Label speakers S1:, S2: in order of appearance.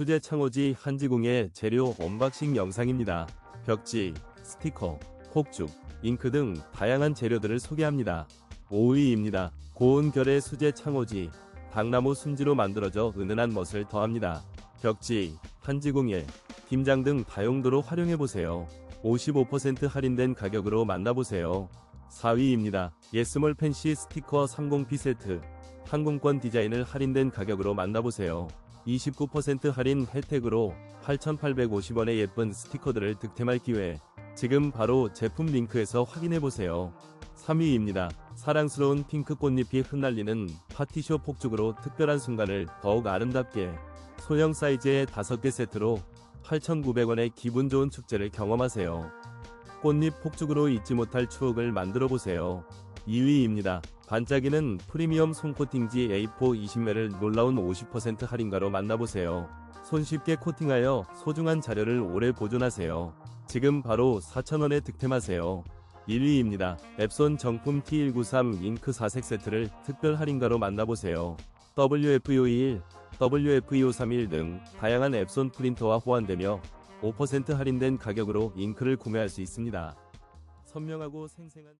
S1: 수제 창호지 한지공의 재료 언박싱 영상입니다. 벽지, 스티커, 폭죽, 잉크 등 다양한 재료들을 소개합니다. 5위입니다. 고운 결의 수제 창호지, 당나무 순지로 만들어져 은은한 멋을 더합니다. 벽지, 한지공예, 김장 등 다용도로 활용해보세요. 55% 할인된 가격으로 만나보세요. 4위입니다. 예스몰 펜시 스티커 30피 세트. 항공권 디자인을 할인된 가격으로 만나보세요. 29% 할인 혜택으로 8,850원의 예쁜 스티커들을 득템할 기회. 지금 바로 제품 링크에서 확인해보세요. 3위입니다. 사랑스러운 핑크 꽃잎이 흩날리는 파티쇼 폭죽으로 특별한 순간을 더욱 아름답게 소형 사이즈의 5개 세트로 8,900원의 기분 좋은 축제를 경험하세요. 꽃잎 폭죽으로 잊지 못할 추억을 만들어 보세요. 2위입니다. 반짝이는 프리미엄 손코팅지 A4 20매를 놀라운 50% 할인가로 만나보세요. 손쉽게 코팅하여 소중한 자료를 오래 보존하세요. 지금 바로 4,000원에 득템하세요. 1위입니다. 앱손 정품 T193 잉크 4색 세트를 특별 할인가로 만나보세요. WF251, WF2531 등 다양한 앱손 프린터와 호환되며 5% 할인된 가격으로 잉크를 구매할 수 있습니다. 선명하고 생생한